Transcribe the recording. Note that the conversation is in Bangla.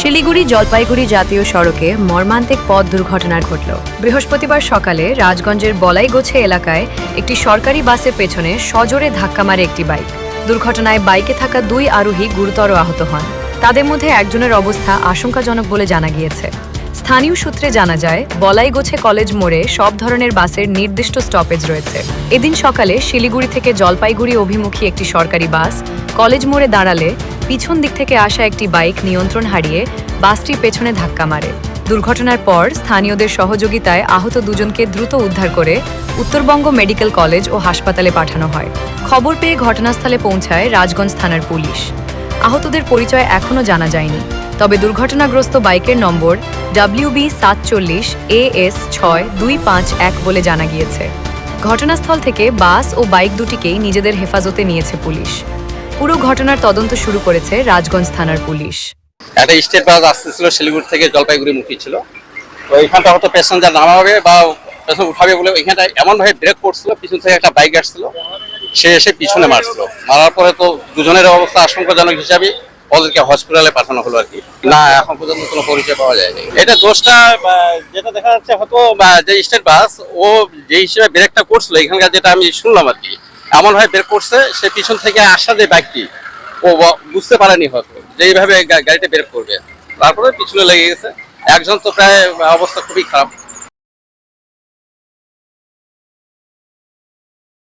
শিলিগুড়ি জলপাইগুড়ি জাতীয় সড়কে মর্মান্তিক পথ দুর্ঘটনা ঘটল। বৃহস্পতিবার সকালে রাজগঞ্জের বলাইগোছে এলাকায় একটি সরকারি বাসের পেছনে সজোরে ধাক্কা মারে একটি বাইক। দুর্ঘটনায় বাইকে থাকা দুই আরোহী গুরুতর আহত হন। তাদের মধ্যে একজনের অবস্থা আশঙ্কাজনক বলে জানা গিয়েছে। স্থানীয় সূত্রে জানা যায়, বলাইগোছে কলেজ মোড়ে সব ধরনের বাসের নির্দিষ্ট স্টপেজ রয়েছে। এদিন সকালে শিলিগুড়ি থেকে জলপাইগুড়ি অভিমুখী একটি সরকারি বাস কলেজ মোড়ে দাঁড়ালে পিছন দিক থেকে আসা একটি বাইক নিয়ন্ত্রণ হারিয়ে বাসটি পেছনে ধাক্কা মারে। দুর্ঘটনার পর স্থানীয়দের সহযোগিতায় আহত দুজনকে দ্রুত উদ্ধার করে উত্তরবঙ্গ মেডিকেল কলেজ ও হাসপাতালে পাঠানো হয়। খবর পেয়ে ঘটনাস্থলে পৌঁছায় রাজগঞ্জ থানার পুলিশ। আহতদের পরিচয় এখনও জানা যায়নি, তবে দুর্ঘটনাগ্রস্ত বাইকের নম্বর ডাব্লিউবি সাতচল্লিশ এ এস ছয় দুই পাঁচ এক বলে জানা গিয়েছে। ঘটনাস্থল থেকে বাস ও বাইক দুটিকেই নিজেদের হেফাজতে নিয়েছে পুলিশ। পুরো ঘটনার তদন্ত শুরু করেছে রাজগঞ্জ থানার পুলিশ। একটা স্টেট বাস আসতেছিল শিলিগুড়ি থেকে জলপাইগুড়ি মুখী ছিল। তো এখানটা হয়তো প্যাসেঞ্জার নামাবে বা পেছন উঠাবে বলে ওইখানটা এমনভাবে ব্রেক করছিল, পিছন থেকে একটা বাইক আসছিল। সে এসে পিছনে মারছিল। মারার পরে তো দুজনের অবস্থা আশঙ্কাজনক হিসাবে ওদেরকে হসপিটালে পাঠানো হলো আর কি। না, এখন পর্যন্ত কোনো পরিচয় পাওয়া যায়নি। এটা দোষটা যেটা দেখা যাচ্ছে হয়তো যে স্টেট বাস, ও যে হিসেবে ব্রেকটা করছিল, এখানকার যেটা আমি শুনলাম আর কি এমন ভাবে বের করছে, সে পিছন থেকে আসা যে ব্যাগটি ও বুঝতে পারেনি হয়তো, যে এইভাবে গাড়িটা বের করবে। তারপরে পিছনে লেগে গেছে। একজন তো প্রায় অবস্থা খুবই খারাপ।